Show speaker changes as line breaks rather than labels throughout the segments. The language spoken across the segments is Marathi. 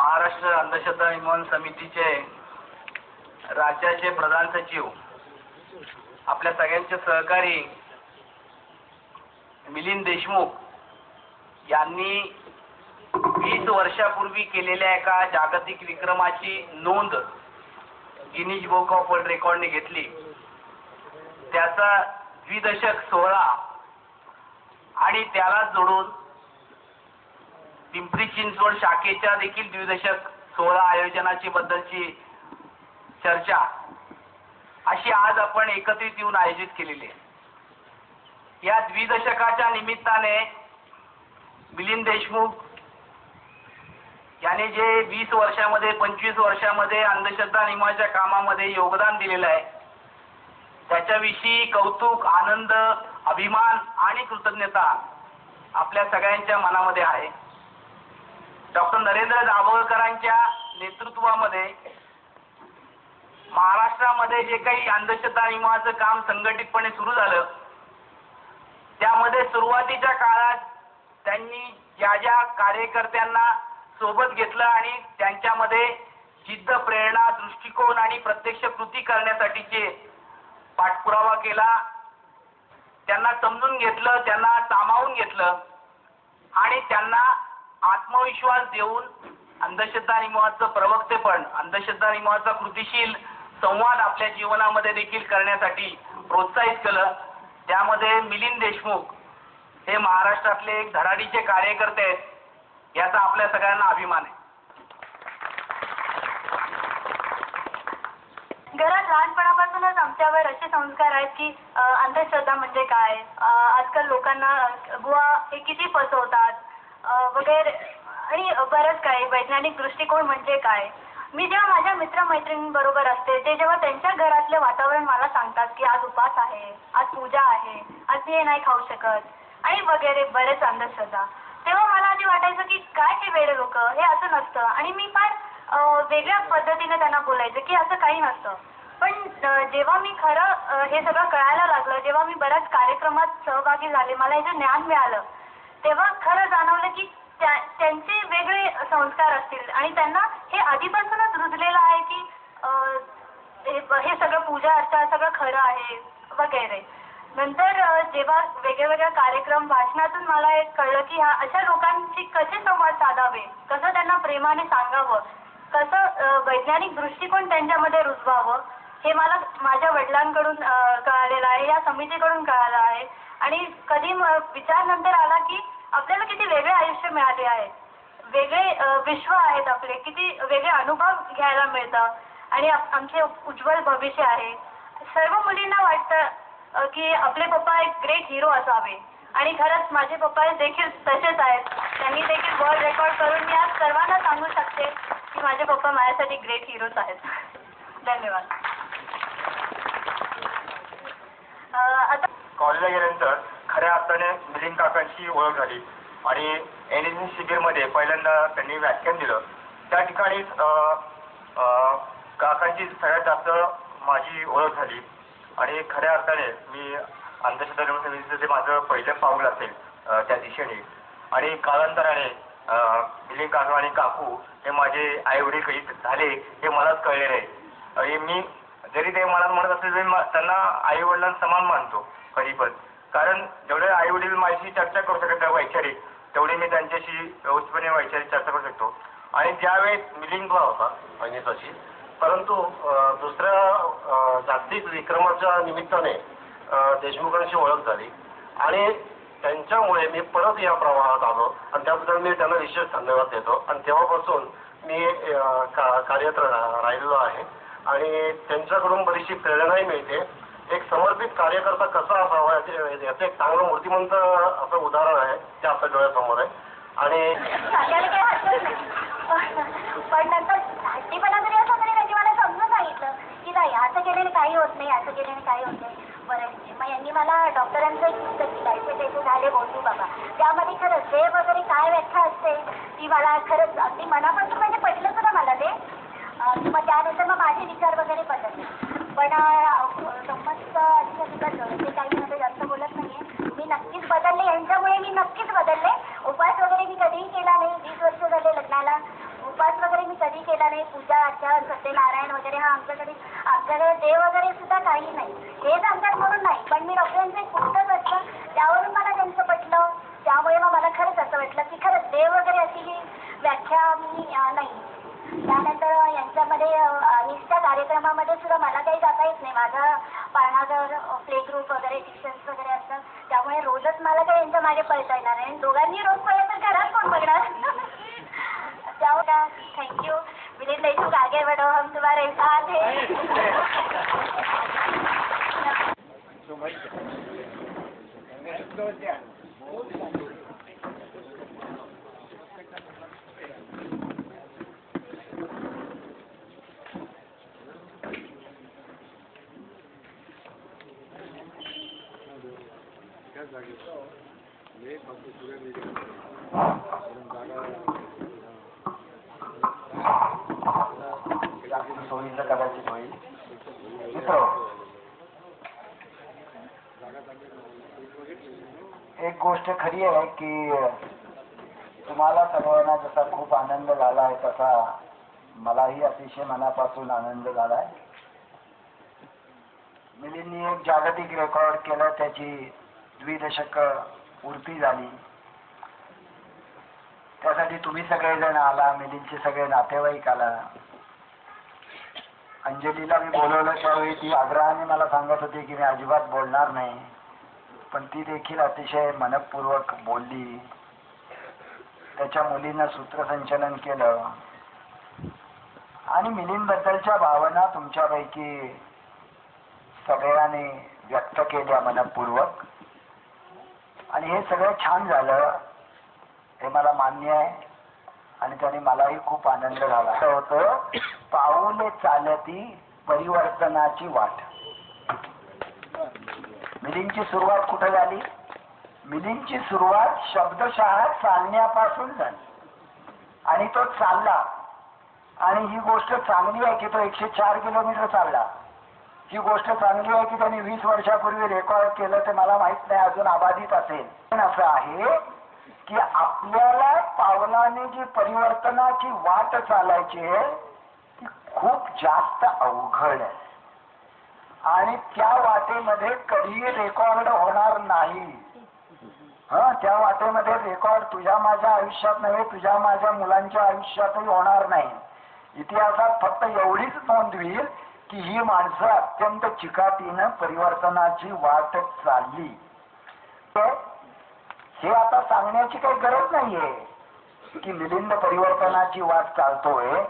महाराष्ट्र अंधश्रद्धा निर्मूलन समितीचे राज्याचे प्रधान सचिव आपल्या सगळ्यांचे सहकारी मिलिंद देशमुख यांनी वीस वर्षापूर्वी केलेल्या एका जागतिक विक्रमाची नोंद गिनीज बुक ऑफ वर्ल्ड रेकॉर्डने घेतली. त्याचा द्विदशक सोहळा आणि त्याला जोडून पिंपरी चिंचवड शाखेच्या देखील द्विदशक सोहळा आयोजनाची बद्दलची चर्चा अशी आज आपण एकत्रित येऊन आयोजित केलेली आहे. या द्विदशकाच्या निमित्ताने मिलिंद देशमुख याने जे वीस वर्षामध्ये पंचवीस वर्षामध्ये अंधश्रद्धा नियमाच्या कामामध्ये योगदान दिलेलं आहे त्याच्याविषयी कौतुक आनंद अभिमान आणि कृतज्ञता आपल्या सगळ्यांच्या मनामध्ये आहे. डॉक्टर नरेंद्र दाभोळकरांच्या नेतृत्वामध्ये महाराष्ट्रामध्ये जे काही अंधश्रद्धा नियमाचं काम संघटितपणे सुरू झालं त्यामध्ये सुरुवातीच्या काळात त्यांनी ज्या ज्या कार्यकर्त्यांना सोबत घेतलं आणि त्यांच्यामध्ये जिद्द प्रेरणा दृष्टिकोन आणि प्रत्यक्ष कृती करण्यासाठीचे पाठपुरावा केला. त्यांना समजून घेतलं त्यांना सामावून घेतलं आणि त्यांना आत्मविश्वास देऊन अंधश्रद्धा नियमाचं प्रवक्तेपण अंधश्रद्धा नियमाचा कृतीशील संवाद आपल्या जीवनामध्ये देखील करण्यासाठी प्रोत्साहित केलं. त्यामध्ये मिलिंद देशमुख हे महाराष्ट्रातले एक धडाडीचे कार्यकर्ते आहेत. याचा आपल्या सगळ्यांना अभिमान आहे.
घरात लहानपणापासूनच आमच्यावर असे संस्कार आहेत की अंधश्रद्धा म्हणजे काय? आजकाल लोकांना अ, बुवा हे किती फसवतात? वगैरे आणि बरंच काही वैज्ञानिक दृष्टिकोन म्हणजे काय? मी जेव्हा माझ्या मित्रमैत्रिणींबरोबर असते ते जेव्हा त्यांच्या घरातले वातावरण मला सांगतात की आज उपास आहे आज पूजा आहे आज हे नाही खाऊ शकत आणि वगैरे बरेच अंधश्रद्धा. तेव्हा मला आधी वाटायचं की काय हे वेळे लोक हे असं नसतं. आणि मी फार वेगळ्या पद्धतीने त्यांना बोलायचं की असं काही नसतं. पण जेव्हा मी खरं हे सगळं कळायला लागलं जेव्हा मी बऱ्याच कार्यक्रमात सहभागी झाले मला याचं ज्ञान मिळालं तेव्हा खरं जाणवलं की त्या त्यांचे वेगळे संस्कार असतील. आणि त्यांना हे आधीपासूनच रुजलेलं आहे की हे सगळं पूजा अर्चा सगळं खरं आहे वगैरे. नंतर जेव्हा वेगळ्या वेगळ्या कार्यक्रम भाषणातून मला एक कळलं की ह्या अशा लोकांशी कसे संवाद साधावे? कसं त्यांना प्रेमाने सांगावं? कसं वैज्ञानिक दृष्टिकोन त्यांच्यामध्ये रुजवावं? हे मला माझ्या वडिलांकडून कळालेलं आहे या समितीकडून कळालं आहे. आणि कधी विचार नंतर आला की आपल्याला किती वेगळे आयुष्य मिळाले आहे. वेगळे विश्व आहेत आपले किती वेगळे अनुभव घ्यायला मिळतं. आणि आमचे उज्ज्वल भविष्य आहे. सर्व मुलींना वाटतं की आपले पप्पा एक ग्रेट हिरो असावे. आणि खरंच माझे पप्पा देखील तसेच आहेत. त्यांनी देखील वर्ल्ड रेकॉर्ड करून मी आज सर्वांना सांगू शकते की माझे पप्पा माझ्यासाठी ग्रेट हिरोच आहेत. धन्यवाद. आता
कॉलेजला गेल्यानंतर खऱ्या अर्थाने मिलिंद काकांची ओळख झाली. आणि एन एस एस शिबिरमध्ये पहिल्यांदा त्यांनी व्याख्यान दिलं. त्या ठिकाणीच काकांची सगळ्यात जास्त माझी ओळख झाली. आणि खऱ्या अर्थाने मी अंधश्रद्धा निर्मूलन समितीचं ते माझं पहिलं पाऊल असेल त्या दिशेने. आणि कालांतराने मिलिंद काका आणि काकू हे माझे आई वडील कधी झाले हे मलाच कळले नाही. आणि मी जरी ते मनात म्हणत असले तरी मा- त्यांना आई वडिलांसमान मानतो कधी पण. कारण जेवढे आई वडील माझ्याशी चर्चा करू शकत नाही वैचारिक तेवढी मी त्यांच्याशी व्यवस्थितपणे वैचारिक चर्चा करू शकतो. आणि ज्यावेळेस मिलिंदला होता अनिताशी परंतु दुसऱ्या जागतिक विक्रमाच्या निमित्ताने देशमुखांशी ओळख झाली. आणि त्यांच्यामुळे मी परत या प्रवाहात आलो. आणि त्याबद्दल मी त्यांना विशेष धन्यवाद देतो. आणि तेव्हापासून मी का- कार्यरत रा- राहिलेलो आहे. आणि त्यांच्याकडून बरीचशी प्रेरणाही मिळते. एक समर्पित कार्यकर्ता कसा असावा याचे- याचं एक चांगलं मूर्तिमंत असं उदाहरण आहे ते आपल्या डोळ्यासमोर आहे. आणि
पण नंतर हट्टीपणा जरी असं तरी त्यांनी मला समजून सांगितलं की नाही असं केल्याने काही होत नाही असं केल्याने काही होत नाही. बरं मग यांनी मला डॉक्टरांचं एक पुस्तक दिलं आहे त्याचे झाले बोलू बाबा. त्यामध्ये खरंच हे वगैरे काय व्याख्या असते? ती मला खरंच अगदी मनापासून म्हणजे पटलं सुद्धा मला ते. किंवा मग त्यानंतर मग माझे विचार वगैरे बदलले पण अं, गंमत अशा ते काही मध्ये जास्त बोलत नाहीये. मी नक्कीच बदलले. यांच्यामुळे मी नक्कीच बदलले. उपास वगैरे मी कधीही केला नाही. वीस वर्ष झाले लग्नाला. उपास वगैरे मी कधी केला नाही. पूजा अर्चा सत्यनारायण वगैरे हा आमच्याकडे आमच्याकडे देव वगैरे सुद्धा काही नाही. हेच आमच्या म्हणून नाही. पण मी डॉक्टरांचं पुस्तक वाचलं त्यावरून मला त्यांचं पटलं. त्यामुळे मग मला खरंच असं वाटलं की खरंच देव वगैरे अशी ही व्याख्या मी नाही. त्यानंतर यांच्यामध्ये निष्ठा कार्यक्रमामध्ये सुद्धा मला काही जाता येत नाही माझा पाळणाघर प्ले ग्रुप वगैरे शिक्षण वगैरे असतात त्यामुळे रोजच मला काही यांच्या मागे पळता येणार नाही आणि दोघांनी रोज पळलं तर घरात कोण बघणार त्यामुळे थँक्यू मिलिंद देशमुख आगे बढ़ो हम तुम्हारे साथ हैं
सोयीचं कदाचित होईल मित्र एक गोष्ट खरी आहे की तुम्हाला सर्वांना जसा खूप आनंद झाला आहे तसा मलाही अतिशय मनापासून आनंद झाला आहे. मिलींनी एक जागतिक रेकॉर्ड केलं त्याची द्विदशक पूर्ती झाली. त्यासाठी तुम्ही सगळेजण आला मिलिंदचे सगळे नातेवाईक आला. अंजलीला मी बोलवलं त्यावेळी ती आग्रहाने मला सांगत होती की मी अजिबात बोलणार नाही. पण ती देखील अतिशय मनपूर्वक बोलली. त्याच्या मुलीनं सूत्रसंचलन केलं. आणि मिलींबद्दलच्या भावना तुमच्यापैकी सगळ्यांनी व्यक्त केल्या मनपूर्वक. आणि हे सगळं छान झालं. हे मला मान्य आहे. आणि त्याने मलाही खूप आनंद झाला. असं होतं पाऊले चालती परिवर्तनाची वाट. मिलींची सुरुवात कुठे झाली? मिलींची सुरुवात शब्दशः चालण्यापासून झाली. आणि तो चालला. आणि ही गोष्ट चांगली आहे की तो एकशे चार किलोमीटर चालला. ही गोष्ट चांगली आहे की त्यांनी वीस वर्षापूर्वी रेकॉर्ड केलं ते मला माहीत नाही अजून अबाधित असेल. पण असं आहे की आपल्याला पावलाने जी परिवर्तनाची वाट चालायची आहे ती खूप जास्त अवघड आहे. आणि त्या वाटेमध्ये कधीही रेकॉर्ड होणार नाही. हा त्या वाटेमध्ये रेकॉर्ड तुझ्या माझ्या आयुष्यात नव्हे तुझ्या माझ्या मुलांच्या आयुष्यातही होणार नाही. इतिहासात फक्त एवढीच नोंद होईल की ही माणसं अत्यंत चिकाटीनं परिवर्तनाची वाट चालली. तर हे आता सांगण्याची काही गरज नाहीये की मिलिंद परिवर्तनाची वाट चालतोय.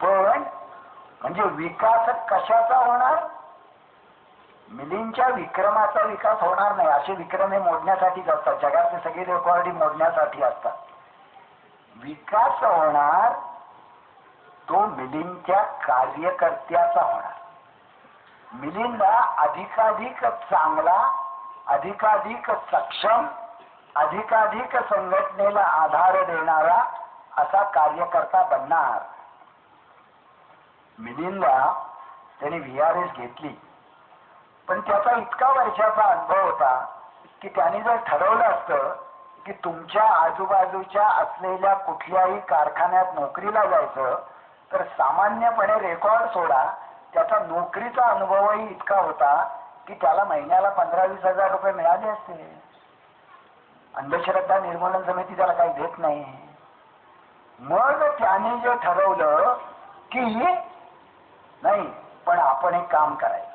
पण म्हणजे विकास कशाचा होणार? मिलिंदच्या विक्रमाचा विकास होणार नाही. असे विक्रम हे मोडण्यासाठीच असतात. जगातले सगळे रेकॉर्डिंग मोडण्यासाठी असतात. विकास होणार तो मिलिंदच्या कार्यकर्त्याचा होणार. मिलिंदा अधिकाधिक चांगला अधिकाधिक सक्षम अधिकाधिक संघटनेला आधार देणारा असा कार्यकर्ता बनणार. मिलिंदा त्याने व्ही आर एस घेतली. पण त्याचा इतका वर्षाचा अनुभव होता की त्याने जर ठरवलं असतं की तुमच्या आजूबाजूच्या असलेल्या कुठल्याही कारखान्यात नोकरीला जायचं तर सामान्यपणे रेकॉर्ड सोडा. त्याचा नोकरीचा अनुभवही इतका होता की त्याला महिन्याला पंधरा वीस हजार रुपये मिळाले असते. अंधश्रद्धा निर्मूलन समिती त्याला काही देत नाही. मग त्याने जे ठरवलं की नाही पण आपण एक काम करायचं.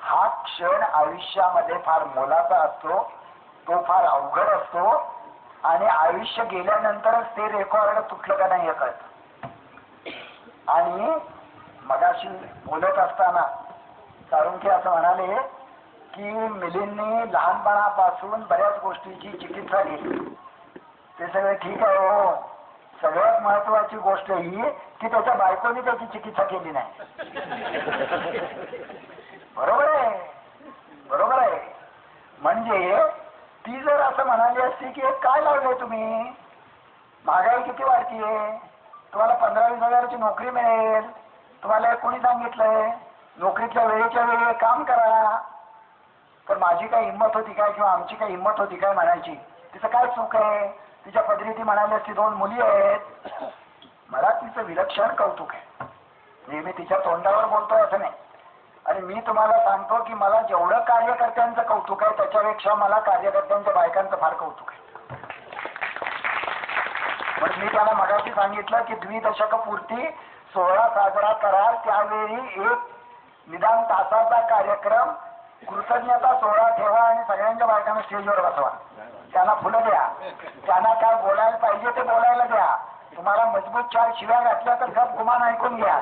हा? क्षण आयुष्यामध्ये फार मोलाचा असतो तो फार अवघड असतो आणि आयुष्य गेल्यानंतरच ते रेकॉर्ड तुटलं का नाही हे कळतं. आणि मगाशी बोलत असताना सारुंखे असं म्हणाले की मिलींनी लहानपणापासून बऱ्याच गोष्टीची चिकित्सा घेतली. ते सगळं ठीक आहे हो. सगळ्यात महत्वाची गोष्ट ही की त्याच्या बायकोने त्याची चिकित्सा केली नाही. बरोबर आहे. बरोबर आहे. म्हणजे ती जर असं म्हणाली असती की काय लावलंय तुम्ही? महागाई किती वाढतीये? तुम्हाला पंधरा वीस हजाराची नोकरी मिळेल. तुम्हाला हे कोणी सांगितलंय? नोकरीतल्या वेळेच्या वेळी काम करा. पण माझी काय हिंमत होती काय किंवा आमची काय हिंमत होती काय म्हणायची? तिचं काय चूक आहे? तिच्या पदरी ती म्हणाली असती दोन मुली आहेत. मला तिचं विलक्षण कौतुक आहे. म्हणजे मी तिच्या तोंडावर बोलतोय असं नाही. आणि मी तुम्हाला सांगतो की मला जेवढं कार्यकर्त्यांचं कौतुक आहे त्याच्यापेक्षा मला कार्यकर्त्यांच्या बायकांचं फार कौतुक आहे. पण मी त्याला मगाशी सांगितलं की द्विदशक पूर्ती सोहळा साजरा कराल त्यावेळी एक निदान तासाचा कार्यक्रम कृतज्ञता सोहळा ठेवा आणि सगळ्यांच्या बायकांना स्टेजवर बसवा. त्यांना फुलं द्या. त्यांना काय बोलायला पाहिजे ते बोलायला द्या. तुम्हाला मजबूत चार शिव्या घातल्या तर गप गुमान ऐकून घ्या.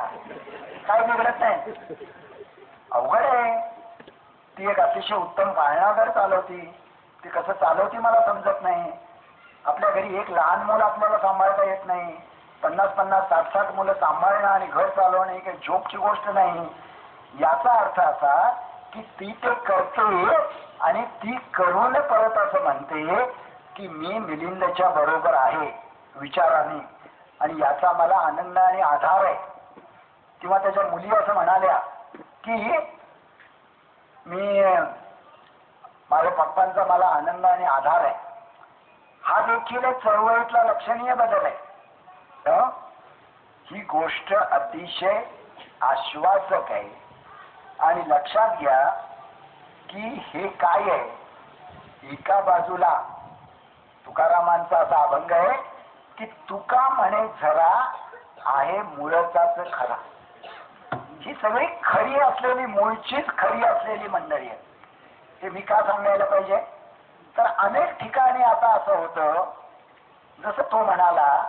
काय बिघडत नाही. अवघड आहे. ती एक अतिशय उत्तम पाळणाघर चालवती. ती कसं चालवती मला समजत नाही. आपल्या घरी एक लहान मुलं आपल्याला सांभाळता येत नाही. पन्नास पन्नास साठ साठ मुलं सांभाळणं आणि घर चालवणं ही काही झोपची गोष्ट नाही. याचा अर्थ असा की ती ते करते आणि ती करून परत असं म्हणते की मी मिलिंदच्या बरोबर आहे. विचाराने आणि याचा मला आनंद आणि आधार आहे. किंवा त्याच्या मुली असं म्हणाल्या की मी माझ्या पप्पांचा मला आनंद आणि आधार आहे. हा देखील एक चळवळीतला लक्षणीय बदल आहे. ही? गोष्ट अतिशय आश्वासक आहे. आणि लक्षात घ्या की हे काय आहे? एका बाजूला तुकारामांचा असा अभंग आहे की तुका म्हणे झरा आहे मुळचाच खरा. ही सगळी खरी असलेली मूळचीच खरी असलेली मंडळी आहे हे मी का सांगायला पाहिजे? तर अनेक ठिकाणी आता असं होतं जसं तो म्हणाला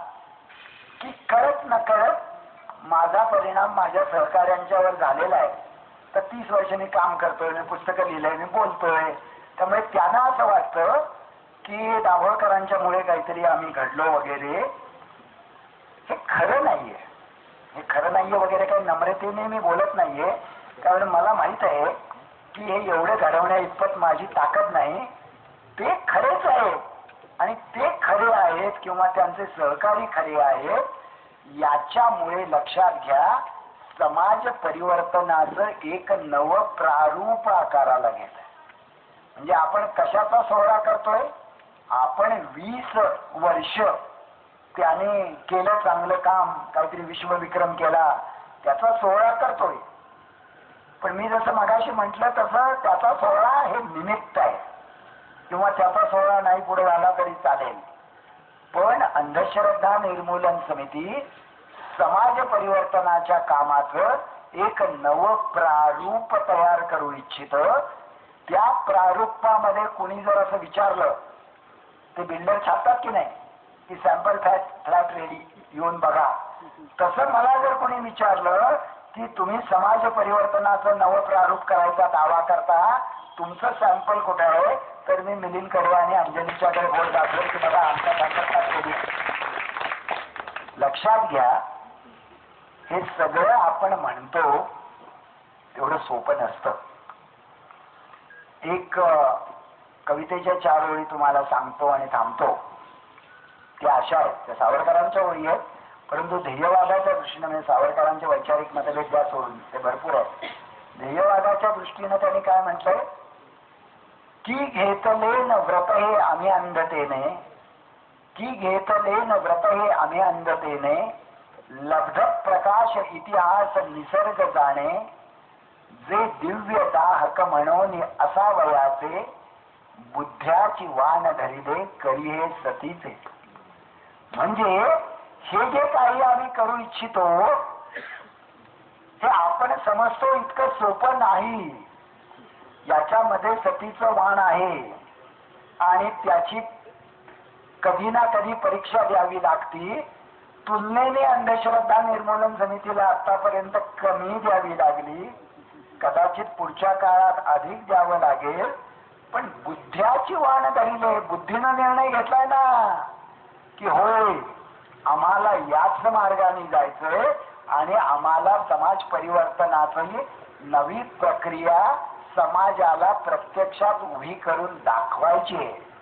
की कळत न कळत माझा परिणाम माझ्या सहकार्यांच्यावर झालेला आहे. तर तीस वर्ष मी काम करतोय मी पुस्तकं लिहिलंय मी बोलतोय. त्यामुळे त्यांना असं वाटतं की दाभोळकरांच्यामुळे काहीतरी आम्ही घडलो वगैरे. हे खरं नाहीये. हे खरं नाहीये वगैरे काही नम्रतेने मी बोलत नाहीये. कारण मला माहीत आहे की हे एवढं घडवण्या इतपत माझी ताकद नाही. ते खरेच आहेत आणि ते खरे आहेत किंवा त्यांचे सहकारी खरे आहेत याच्यामुळे लक्षात घ्या समाज परिवर्तनाचं एक नव प्रारूप आकाराला घेत म्हणजे आपण कशाचा सोहळा करतोय? आपण वीस वर्ष त्याने केलं चांगलं काम काहीतरी विश्वविक्रम केला त्याचा सोहळा करतोय. पण मी जसं मगाशी म्हटलं तसं त्याचा सोहळा हे निमित्त आहे. किंवा त्याचा सोहळा नाही पुढे झाला तरी चालेल. पण अंधश्रद्धा निर्मूलन समिती समाज परिवर्तनाच्या कामाचं एक नव प्रारूप तयार करू इच्छित. त्या प्रारूपामध्ये कुणी जर असं विचारलं ते बिल्डर छापतात की नाही? की सॅम्पल फ्लॅट फ्लॅट रेडी येऊन बघा. तसं मला जर कोणी विचारलं की तुम्ही समाज परिवर्तनाचं नवं प्रारूप करायचा दावा करता? तुमचं सॅम्पल कुठं आहे? तर मी मिलिंद मिलिंदकडे आणि अंजलीच्याकडे बोल दाखवेल की बघा आमच्या सॅम्पल लक्षात घ्या हे सगळं आपण म्हणतो तेवढं सोपं नसतं. एक कवितेच्या चार ओळी तुम्हाला सांगतो आणि थांबतो. त्या अशा आहेत. त्या सावरकरांच्या ओळी आहेत. परंतु ध्येयवादाच्या दृष्टीने म्हणजे सावरकरांचे वैचारिक मतभेद द्या सोडून ते भरपूर आहेत. ध्येयवादाच्या दृष्टीने त्यांनी काय म्हटलंय? की घेतले न व्रत हे आम्ही अंधतेने? की घेतले न व्रत हे आम्ही अंधतेने? लब्ध प्रकाश इतिहास निसर्ग जाणे? जे दिव्य दाहक म्हणून असावयाचे, बुद्ध्याची वाण धरिले करी हे सतीचे. म्हणजे हे जे काही आम्ही करू इच्छितो, हे आपण समजतो इतकं सोपं नाही. याच्यामध्ये सतीचं वाण आहे. आणि त्याची कधी ना कधी परीक्षा द्यावी लागती. तुलनेने अंधश्रद्धा निर्मूलन समितीला आतापर्यंत कमी द्यावी लागली. कदाचित पुढच्या काळात अधिक द्यावं लागेल. पण बुद्ध्याची वाण धरले बुद्धीनं निर्णय घेतलाय ना. की होय आम्हाला याच मार्गाने जायचंय आणि आम्हाला समाज परिवर्तनाची नवी प्रक्रिया समाजाला प्रत्यक्षात उभी करून दाखवायची. आहे